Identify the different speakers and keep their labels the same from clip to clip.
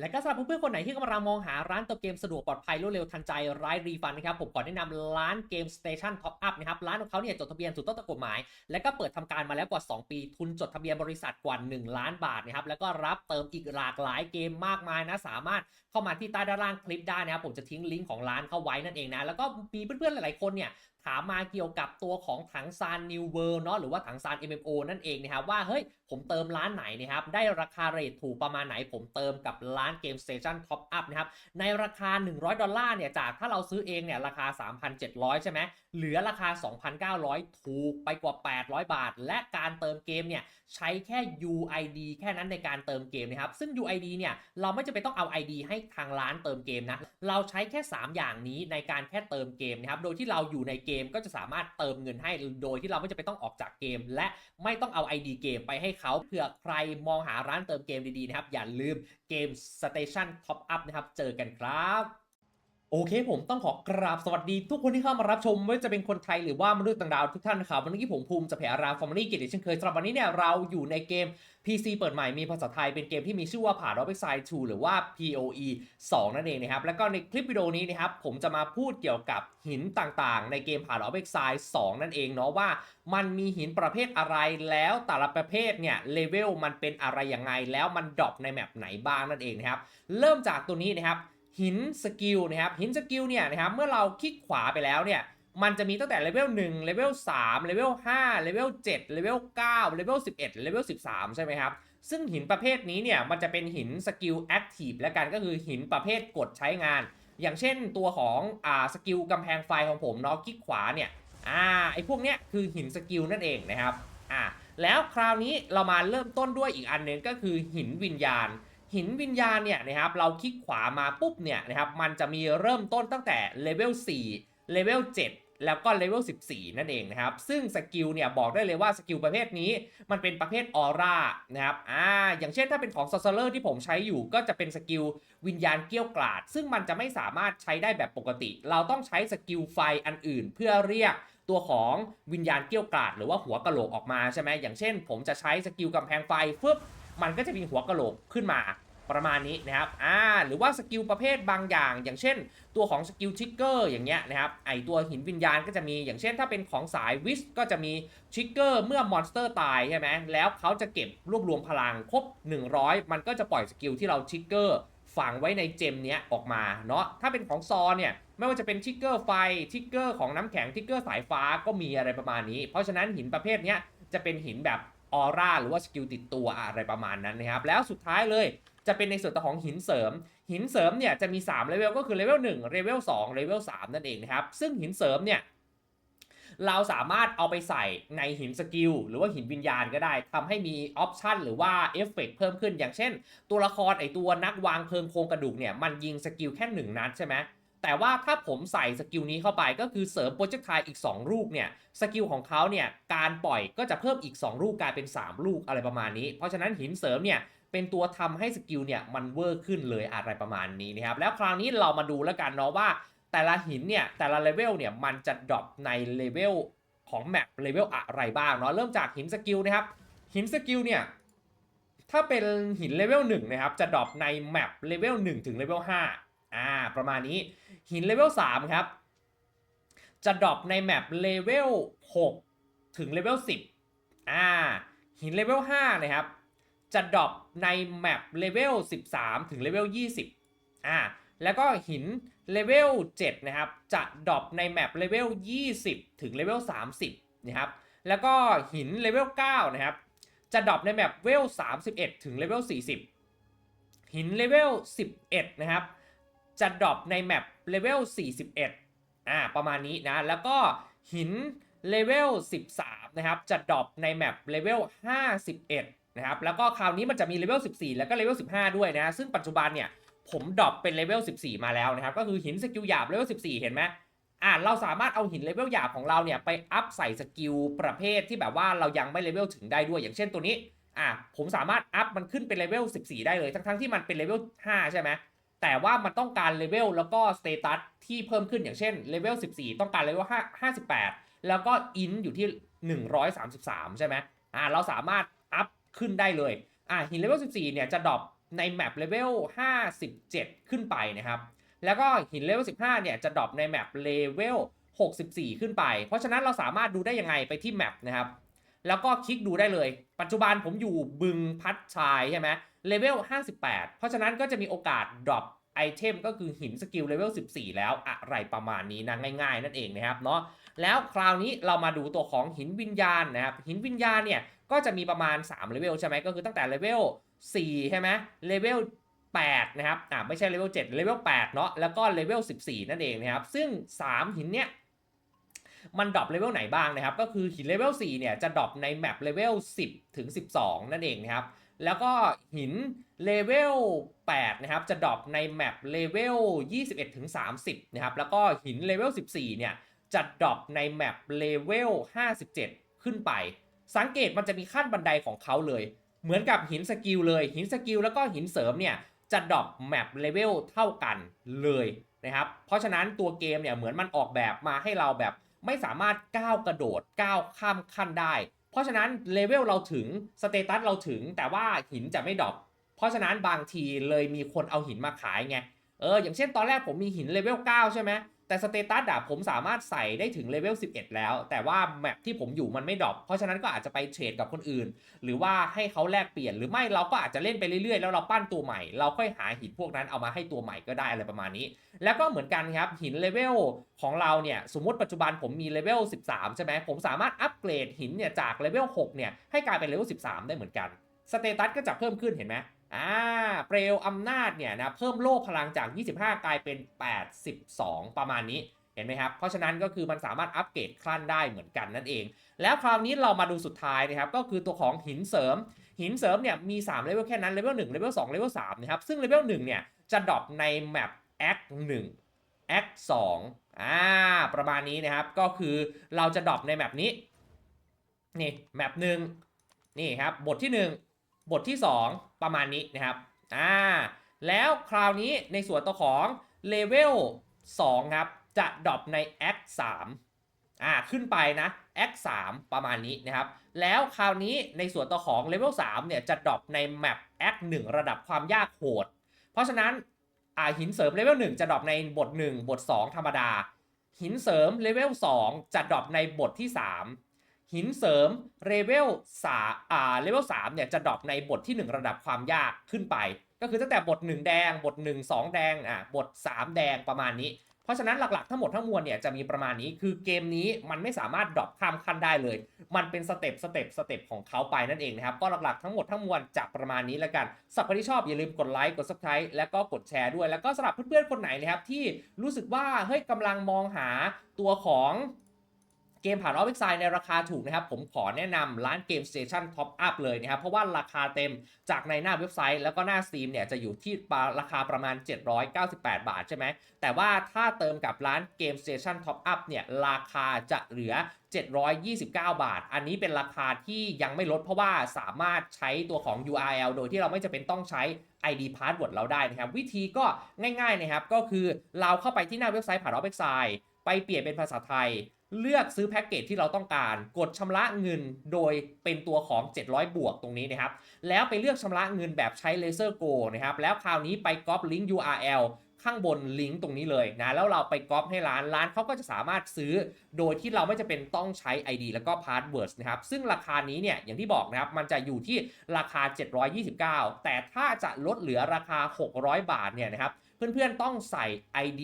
Speaker 1: และก็สำหรับเพื่อนๆคนไหนที่กำลังมองหาร้านเติมเกมสะดวกปลอดภัยรวดเร็วทันใจไร้รีฟันนะครับผมขอแนะนำร้านเกม Station Top Up นะครับร้านของเขาเนี่ยจดทะเบียนถูกต้องตามกฎหมาย และก็เปิดทำการมาแล้วกว่า 2 ปี ทุนจดทะเบียนบริษัทกว่า 1 ล้านบาทนะครับแล้วก็รับเติมอีกหลากหลายเกมมากมายนะสามารถเข้ามาที่ใต้ด้านล่างคลิปได้นะครับผมจะทิ้งลิงก์ของร้านเข้าไว้นั่นเองนะแล้วก็มีเพื่อนๆหลายๆคนเนี่ยถามมาเกี่ยวกับตัวของถังซานนิวเวิร์เนาะหรือว่าถังซาน MMO นั่นเองนะครับว่าเฮ้ยผมเติมร้านไหนนะครับได้ราคาเรทถูกประมาณไหน ผมเติมกับร้านเกมสเตชันท็อปอัพนะครับในราคา 100 ดอลลาร์เนี่ยจากถ้าเราซื้อเองเนี่ยราคา 3,700 ใช่ไหมเหลือราคา 2,900 ถูกไปกว่า 800 บาท และการเติมเกมเนี่ยใช้แค่ UID แค่นั้นในการเติมเกมนะครับซึ่ง UID เนี่ยเราไม่จำเป็นต้องเอา ID ให้ทางร้านเติมเกมนะเราใช้แค่ 3 อย่างนี้ในการแค่เติมเกมนะครับโดยที่เราอยู่ในเกมก็จะสามารถเติมเงินให้โดยที่เราไม่จำเป็นต้องออกจากเกม และไม่ต้องเอา ID เกมไปให้เขาเผื่อใครมองหาร้านเติมเกมดีๆนะครับอย่าลืมเกม Station Top Up นะครับเจอกันครับ โอเคผมต้องขอกราบสวัสดีทุกคนที่เข้ามารับชมไม่ว่าจะเป็นคนไทยหรือว่ามนุษย์ต่างดาวทุกท่านนะครับวันนี้ผมภูมิจะแผ่อาราฟอร์มานี่เกียรติเช่นเคยสำหรับวันนี้เนี่ยเราอยู่ในเกม PC เปิดใหม่มีภาษาไทยเป็นเกมที่มีชื่อว่าผ่าน Robert Side 2หรือว่า POE 2 นั่นเองนะครับแล้วก็ในคลิปวิดีโอนี้นะครับผมจะมาพูดเกี่ยวกับหินต่างๆ ในเกมผ่าน Robert Side 2นั่นเองเนาะว่ามันมีหินประเภทอะไรแล้วแต่ละประเภทเนี่ยเลเวลมันเป็นอะไรยังไงแล้วมันดรอปในแมปไหนบ้างนั่นเองนะครับเริ่มจากตัวนี้นะครับ หินสกิลนะครับหินสกิลเนี่ยนะครับเมื่อเราคลิกขวาไปแล้วเนี่ยมันจะมีตั้งแต่เลเวล1เลเวล3เลเวล5เลเวล7เลเวล9เลเวล11เลเวล13 ใช่ไหมครับ ซึ่งหินประเภทนี้เนี่ยมันจะเป็นหินสกิลแอคทีฟและกันก็คือหินประเภทกดใช้งาน อย่างเช่นตัวของอ่าสกิลกำแพงไฟของผมเนาะคลิกขวาเนี่ยอ่าไอพวกเนี้ยคือหินสกิลนั่นเองนะครับอ่าแล้วคราวนี้เรามาเริ่มต้นด้วยอีกอันหนึงก็คือหินวิญญาณ หินวิญญาณเนี่ยนะครับเราคลิกขวามาปุ๊บเนี่ยนะครับมันจะมีเริ่มต้นตั้งแต่เลเวล4เลเวล7 แล้วก็เลเวล14 นั่นเองนะครับ ซึ่งสกิลเนี่ยบอกได้เลยว่าสกิลประเภทนี้มันเป็นประเภทออร่านะครับอ่าอย่างเช่นถ้าเป็นของซอสเซอร์ที่ผมใช้อยู่ก็จะเป็นสกิลวิญญาณเกี้ยวกราด ซึ่งมันจะไม่สามารถใช้ได้แบบปกติ เราต้องใช้สกิลไฟอันอื่นเพื่อเรียกตัวของวิญญาณเกี้ยวกราด หรือว่าหัวกะโหลกออกมาใช่ไหมอย่างเช่น ผมจะใช้สกิลกำแพงไฟฟึบ มันก็จะมีหัวกะโหลกขึ้นมาประมาณนี้นะครับ อ่า หรือว่าสกิลประเภทบางอย่าง อย่างเช่น ตัวของสกิลทริกเกอร์อย่างเงี้ยนะครับ ไอตัวหินวิญญาณก็จะมี อย่างเช่น ถ้าเป็นของสายวิสก็จะมีทริกเกอร์เมื่อมอนสเตอร์ตายใช่ไหมแล้วเขาจะเก็บรวบรวมพลังครบ 100 มันก็จะปล่อยสกิลที่เราทริกเกอร์ฝังไว้ในเจมเนี้ยออกมาเนาะ ถ้าเป็นของซอเนี่ย ไม่ว่าจะเป็นทริกเกอร์ไฟทริกเกอร์ของน้ำแข็งทริกเกอร์สายฟ้าก็มีอะไรประมาณนี้ เพราะฉะนั้นหินประเภทเนี้ยจะเป็นหินแบบ ออร่าหรือว่าสกิลติดตัวอะไรประมาณนั้นนะครับ แล้วสุดท้ายเลยจะเป็นในส่วนของหินเสริม หินเสริมเนี่ยจะมี3เลเวลก็คือเลเวล1เลเวล2เลเวล3นั่นเองนะครับ ซึ่งหินเสริมเนี่ยเราสามารถเอาไปใส่ในหินสกิลหรือว่าหินวิญญาณก็ได้ทำให้มีออปชันหรือว่าเอฟเฟกเพิ่มขึ้นอย่างเช่น ตัวละครไอตัวนักวางเพลิงโครงกระดูกเนี่ยมันยิงสกิลแค่1นัดใช่ไหม แต่ว่าถ้าผมใส่สกิลนี้เข้าไปก็คือเสริมโปรเจกต์ไทยอีก 2 ลูกเนี่ยสกิลของเขาเนี่ยการปล่อยก็จะเพิ่มอีก 2 ลูกกลายเป็น 3 ลูกอะไรประมาณนี้ เพราะฉะนั้นหินเสริมเนี่ยเป็นตัวทำให้สกิลเนี่ยมันเวอร์ขึ้นเลยอะไรประมาณนี้นะครับแล้วคราวนี้เรามาดูแล้วกันเนาะว่า แต่ละหินเนี่ยแต่ละเลเวลเนี่ยมันจะดรอปในเลเวลของแมปเลเวลอะไรบ้างเนาะเริ่มจากหินสกิลนะครับหินสกิลเนี่ยถ้าเป็นหินเลเวล1นะครับจะดรอปในแมปเลเวล1ถึงเลเวล5 อ่าประมาณนี้หินเลเวล3ครับ จะดรอปในแมปเลเวล6ถึงเลเวล10อ่าหินเลเวล5นะครับ จะดรอปในแมปเลเวล13 ถึงเลเวล20อ่าแล้วก็หินเลเวล7นะครับ จะดรอปในแมปเลเวล20 ถึงเลเวล30นะครับแล้วก็หินเลเวล9นะครับ จะดรอปในแมปเลเวล31 ถึงเลเวล40 หินเลเวล11 นะครับ จะดรอปในแมปเลเวล 41 อ่า ประมาณนี้นะ แล้วก็หินเลเวล 13 นะครับ จะดรอปในแมปเลเวล 51 นะครับ แล้วก็คราวนี้มันจะมีเลเวล 14 แล้วก็เลเวล 15 ด้วยนะ ซึ่งปัจจุบันเนี่ย ผมดรอปเป็นเลเวล 14 มาแล้วนะครับ ก็คือหินสกิลหยาบเลเวล 14 เห็นไหมอ่าเราสามารถเอาหินเลเวลหยาบของเราเนี่ยไปอัพใส่สกิลประเภทที่แบบว่าเรายังไม่เลเวลถึงได้ด้วย อย่างเช่นตัวนี้ อ่าผมสามารถอัพมันขึ้นเป็นเลเวล 14 ได้เลย ทั้งๆที่มันเป็นเลเวล 5 ใช่ไหม แต่ว่ามันต้องการเลเวลแล้วก็สเตตัสที่เพิ่มขึ้นอย่างเช่นเลเวล14 ต้องการเลเวล58 แล้วก็อินอยู่ที่ 133 ใช่ไหมอ่าเราสามารถอัพขึ้นได้เลยอ่าหินเลเวล14 เนี่ยจะดรอปในแมปเลเวล57 ขึ้นไปนะครับ แล้วก็หินเลเวล15 เนี่ยจะดรอปในแมปเลเวล64 ขึ้นไป เพราะฉะนั้นเราสามารถดูได้ยังไงไปที่แมปนะครับ แล้วก็คลิกดูได้เลย ปัจจุบันผมอยู่บึงพัดชายใช่ไหมเลเวล 58 เพราะฉะนั้นก็จะมีโอกาสดรอปไอเทมก็คือหินสกิลเลเวล 14 แล้วอะไรประมาณนี้นะง่ายๆ นั่นเองนะครับเนาะแล้วคราวนี้เรามาดูตัวของหินวิญญาณนะครับ หินวิญญาณเนี่ยก็จะมีประมาณ 3 เลเวลใช่ไหมก็คือตั้งแต่เลเวล 4 ใช่ไหมเลเวล 8 นะครับอ่าไม่ใช่เลเวล 7 เลเวล 8 เนาะแล้วก็เลเวล 14 นั่นเองนะครับ ซึ่ง 3 หินเนี่ย มันดรอปเลเวลไหนบ้างนะครับ ก็คือหินเลเวล4เนี่ยจะดรอปในแมปเลเวล10 ถึง 12 นั่นเองนะครับ แล้วก็หินเลเวล8นะครับจะดรอปในแมปเลเวล21 ถึง 30 นะครับ แล้วก็หินเลเวล14 เนี่ยจะดรอปในแมปเลเวล57 ขึ้นไป สังเกตมันจะมีขั้นบันไดของเขาเลย เหมือนกับหินสกิลเลย หินสกิลแล้วก็หินเสริมเนี่ยจะดรอปแมปเลเวลเท่ากันเลยนะครับ เพราะฉะนั้นตัวเกมเนี่ยเหมือนมันออกแบบมาให้เราแบบ ไม่สามารถก้าวกระโดดก้าวข้ามขั้นได้ เพราะฉะนั้นเลเวลเราถึงสเตตัสเราถึงแต่ว่าหินจะไม่ดรอปเพราะฉะนั้นบางทีเลยมีคนเอาหินมาขายไงเอออย่างเช่นตอนแรกผมมีหินเลเวล9ใช่ไหม แต่สเตตัสอะผมสามารถใส่ได้ถึงเลเวล 11 แล้ว แต่ว่าแมปที่ผมอยู่มันไม่ดรอป เพราะฉะนั้นก็อาจจะไปเทรดกับคนอื่น หรือว่าให้เขาแลกเปลี่ยน หรือไม่เราก็อาจจะเล่นไปเรื่อยๆ แล้วเราปั้นตัวใหม่ เราค่อยหาหินพวกนั้นเอามาให้ตัวใหม่ก็ได้อะไรประมาณนี้ แล้วก็เหมือนกันครับหินเลเวลของเราเนี่ยสมมติปัจจุบันผมมีเลเวล 13 ใช่ไหมผมสามารถอัปเกรดหินเนี่ยจากเลเวล 6 เนี่ยให้กลายเป็นเลเวล 13 ได้เหมือนกัน สเตตัสก็จะเพิ่มขึ้นเห็นไหม อ่าเปลวอำนาจเนี่ยนะเพิ่มโล่พลังจาก 25 กลายเป็น 82 ประมาณนี้เห็นไหมครับ เพราะฉะนั้นก็คือมันสามารถอัปเกรดขั้นได้เหมือนกันนั่นเอง แล้วคราวนี้เรามาดูสุดท้ายนะครับ ก็คือตัวของหินเสริม หินเสริมเนี่ยมี3เลเวลแค่นั้นเลเวล1เลเวล2เลเวล3นะครับ ซึ่งเลเวล1เนี่ยจะดรอปในแมป Act 1 Act 2อ่าประมาณนี้นะครับ ก็คือเราจะดรอปในแมปนี้ นี่แมปหนึ่งนี่ครับบทที่ 1 บทที่ 2 ประมาณนี้นะครับอ่าแล้วคราวนี้ในส่วนตัวของเลเวล2ครับ จะดรอปใน Act 3อ่าขึ้นไปนะ Act 3ประมาณนี้นะครับ แล้วคราวนี้ในส่วนตัวของเลเวล3เนี่ยจะดรอปในแมป Act 1 ระดับความยากโหด เพราะฉะนั้นอ่าหินเสริมเลเวล1จะดรอปในบท 1 บท 2 ธรรมดา หินเสริมเลเวล2จะดรอปในบทที่ 3 หินเสริมเลเวลสาอ่าเลเวล3เนี่ยจะดรอปในบทที่ 1 ระดับความยากขึ้นไป ก็คือตั้งแต่บท 1 แดง บท 1 2 แดงอะบท 3 แดงประมาณนี้ เพราะฉะนั้นหลักๆทั้งหมดทั้งมวลเนี่ยจะมีประมาณนี้คือเกมนี้มันไม่สามารถดรอปข้ามขั้นได้เลย มันเป็นสเต็ปสเต็ปสเต็ปของเขาไปนั่นเองนะครับ ก็หลักๆทั้งหมดทั้งมวลจะประมาณนี้แล้วกันสับครที่ชอบอย่าลืมกดไลค์กด subscribe แล้วก็กดแชร์ด้วย แล้วก็สำหรับเพื่อนๆคนไหนนะครับที่รู้สึกว่าเฮ้ยกำลังมองหาตัวของ เกมผ่านออฟฟิศไซในราคาถูกนะครับ ผมขอแนะนำร้านเกม Station Top Up เลยนะครับ เพราะว่าราคาเต็มจากในหน้าเว็บไซต์ แล้วก็หน้า Steam เนี่ยจะอยู่ที่ราคาประมาณ 798 บาทใช่ไหม แต่ว่าถ้าเติมกับร้านเกม Station Top Up เนี่ยราคาจะเหลือ 729 บาท อันนี้เป็นราคาที่ยังไม่ลดเพราะว่าสามารถใช้ตัวของ URL โดยที่เราไม่จำเป็นต้องใช้ ID password เราได้นะครับ วิธีก็ง่ายๆนะครับก็คือเราเข้าไปที่หน้าเว็บไซต์ผ่านออฟฟิศไซไปเปลี่ยนเป็นภาษาไทย เลือกซื้อแพ็กเกจที่เราต้องการ กดชำระเงินโดยเป็นตัวของ 700 บวกตรงนี้นะครับ แล้วไปเลือกชำระเงินแบบใช้ Laser Go นะครับ แล้วคราวนี้ไปก๊อปลิงก์ URL ข้างบนลิงก์ตรงนี้เลยนะ แล้วเราไปก๊อปให้ร้าน ร้านเขาก็จะสามารถซื้อ โดยที่เราไม่จะเป็นต้องใช้ ID แล้วก็ Password นะครับ ซึ่งราคานี้เนี่ย อย่างที่บอกนะครับ มันจะอยู่ที่ราคา 729 แต่ถ้าจะลดเหลือราคา 600 บาทเนี่ยนะครับ เพื่อนๆต้องใส่ ID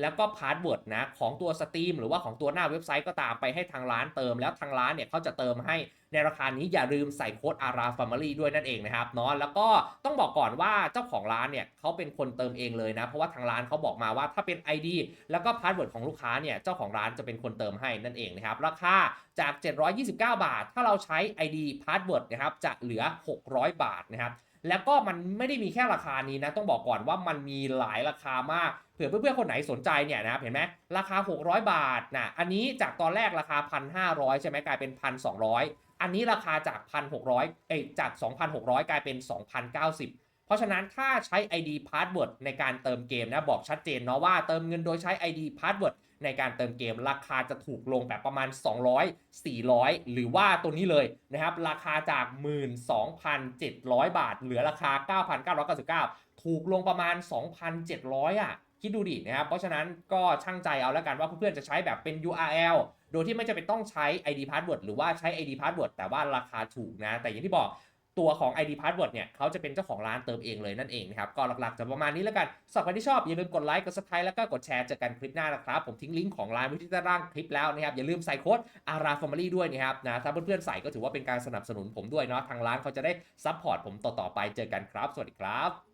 Speaker 1: แล้วก็ Password นะของตัว Steam หรือว่าของตัวหน้าเว็บไซต์ก็ตามไปให้ทางร้านเติม แล้วทางร้านเนี่ยเขาจะเติมให้ในราคานี้อย่าลืมใส่โค้ด ARA Family ด้วยนั่นเองนะครับเนาะแล้วก็ต้องบอกก่อนว่าเจ้าของร้านเนี่ยเขาเป็นคนเติมเองเลยนะ เพราะว่าทางร้านเขาบอกมาว่าถ้าเป็น ID แล้วก็ Password ของลูกค้าเนี่ยเจ้าของร้านจะเป็นคนเติมให้นั่นเองนะครับราคาจาก 729 บาท ถ้าเราใช้ ID Password นะครับจะเหลือ 600 บาทนะครับ แล้วก็มันไม่ได้มีแค่ราคานี้นะ ต้องบอกก่อนว่ามันมีหลายราคามาก เผื่อเพื่อนๆคนไหนสนใจเนี่ยนะครับเห็นไหมราคา 600 บาทนะ อันนี้จากตอนแรกราคา 1,500 ใช่ไหมกลายเป็น 1,200 อันนี้ราคาจาก 1,600 เอ้ยจาก 2,600 กลายเป็น 2,090เพราะฉะนั้นถ้าใช้ ID Password ในการเติมเกมนะบอกชัดเจนเนาะว่าเติมเงินโดยใช้ ID Password ในการเติมเกมราคาจะถูกลงแบบประมาณ 200 400 หรือว่าตัวนี้เลยนะครับราคาจาก 12,700 บาท เหลือราคา 9,999 ถูกลงประมาณ 2,700 อะคิดดูดินะครับ เพราะฉะนั้นก็ช่างใจเอาแล้วกันว่าเพื่อนๆจะใช้แบบเป็น URL โดยที่ไม่จำเป็นต้องใช้ ID password หรือว่าใช้ ID password แต่ว่าราคาถูกนะ แต่อย่างที่บอก ตัวของ ID password เนี่ยเขาจะเป็นเจ้าของร้านเติมเองเลยนั่นเองนะครับ ก็หลักๆจะประมาณนี้แล้วกันสำหรับใครที่ชอบ อย่าลืมกดไลค์กด subscribe แล้วก็กดแชร์เจอกันคลิปหน้านะครับ ผมทิ้งลิงก์ของร้านไว้ที่ด้านล่างคลิปแล้วนะครับ อย่าลืมใส่โค้ด ARA Family ด้วยนะครับนะถ้าเพื่อนๆใส่ก็ถือว่าเป็นการสนับสนุนผมด้วยเนาะทางร้านเขาจะได้ซัพพอร์ตผมต่อๆไปเจอกันครับ สวัสดีครับ